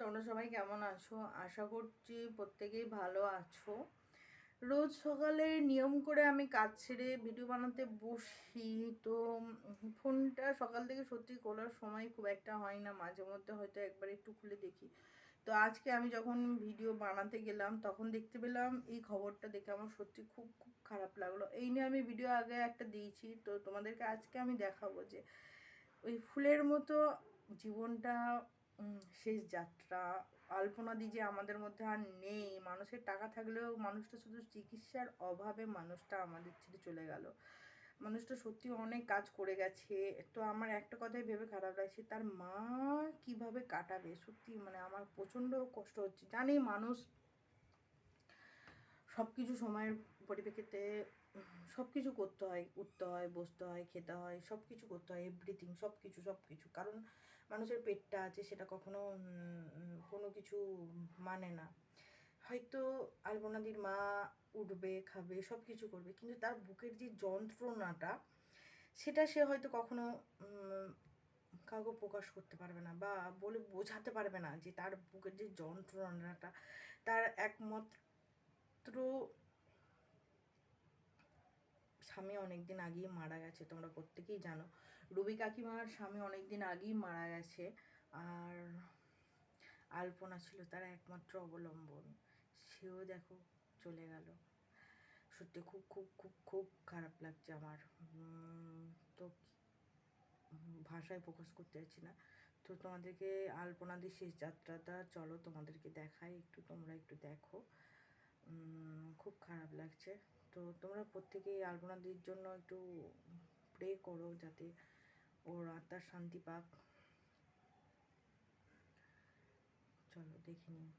সবাই কেমন আছো? আশা করছি প্রত্যেকেই ভালো আছো। রোজ সকালে নিয়ম করে আমি কাজ ছেড়ে ভিডিও বানাতে বসি। তো ফোনটা সকাল থেকে সত্যি খোলার সময় খুব একটা হয় না। মাঝে মধ্যে হয়তো একবার একটু খুলে দেখি। তো আজকে আমি যখন ভিডিও বানাতে গেলাম, তখন দেখতে পেলাম এই খবরটা দেখে আমার সত্যি খুব খুব খারাপ লাগল। এই নিয়ে আমি ভিডিও আগে একটা দিয়েছি। তো তোমাদেরকে আজকে আমি দেখাবো যে, ওই ফুলের মতো জীবনটা শেষ যাত্রা। আলপনাদি যে আমাদের মধ্যে আর নেই। মানুষের টাকা থাকলেও মানুষটা শুধু চিকিৎসার অভাবে মানুষটা আমাদের ছেড়ে চলে গেল। মানুষটা সত্যি অনেক কাজ করে গেছে। তো আমার একটা কথাই ভেবে খারাপ লাগছে, তার মা কীভাবে কাটাবে? সত্যি মানে আমার প্রচণ্ড কষ্ট হচ্ছে। জানি মানুষ সব কিছু সময়ের পরিপ্রেক্ষিতে সব কিছু করতে হয়, উঠতে হয়, বসতে হয়, খেতে হয় সব কিছু করতে হয় এভরিথিং সব কিছু সব কিছু কারণ মানুষের পেটটা আছে, সেটা কখনো কোনো কিছু মানে না। হয়তো আলপনাদির মা উঠবে, খাবে সব কিছু করবে, কিন্তু তার বুকের যে যন্ত্রণাটা, সেটা সে হয়তো কখনো কাউকে প্রকাশ করতে পারবে না বা বলে বোঝাতে পারবে না যে তার বুকের যে যন্ত্রণাটা, তার একমাত্র স্বামী অনেক দিন আগেই মারা গেছে, তোমরা প্রত্যেকেই জানো। রুবি কাকিমার স্বামী অনেক দিন আগেই মারা গেছে, আর আলপনা ছিল তার একমাত্র অবলম্বন। সেও দেখো চলে গেল। সত্যি খুব খুব খুব খুব খারাপ লাগছে আমার। তো ভাষায় প্রকাশ করতে পারছি না। তো তোমাদেরকে আলপনাদির শেষ যাত্রাটা চলো তোমাদেরকে দেখাই, একটু তোমরা একটু দেখো। খুব খারাপ লাগছে। তো তোমরা প্রত্যেকেই আলপনাদির জন্য একটু প্রে করো যাতে ওর আত্মার শান্তি পাক। চলো দেখে নিই।